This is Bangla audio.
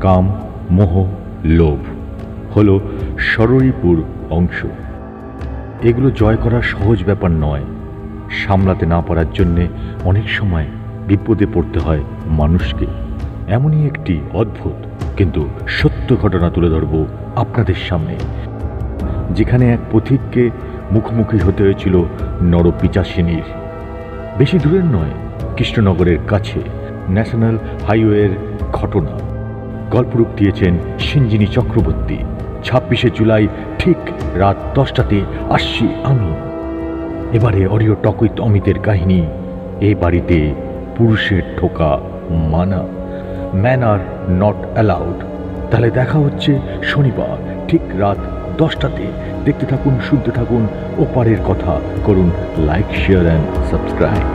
কাম, মোহ, লোভ হল সররিপুর অংশ। এগুলো জয় করা সহজ ব্যাপার নয়। সামলাতে না পারার জন্যে অনেক সময় বিপদে পড়তে হয় মানুষকে। এমনই একটি অদ্ভুত কিন্তু সত্য ঘটনা তুলে ধরব আপনাদের সামনে। যেখানে এক পথিককে মুখোমুখি হতে হয়েছিল নরপিচাসিনীর। বেশি দূরের নয়, কৃষ্ণনগরের কাছে, ন্যাশনাল হাইওয়ের ঘটনা। গল্পরূপ দিয়েছেন সিঞ্জিনী চক্রবর্তী। ছাব্বিশে জুলাই, ঠিক রাত দশটাতে আসছি আমি। এবারে অডিও টক উইথ অমিতের কাহিনী, এ বাড়িতে পুরুষের ঠোকা মানা, ম্যান আর নট অ্যালাউড। তাহলে দেখা হচ্ছে শনিবার, ঠিক রাত দশটাতে। দেখতে থাকুন, শুনতে থাকুন, ওপারের কথা। করুন লাইক, শেয়ার, অ্যান্ড সাবস্ক্রাইব।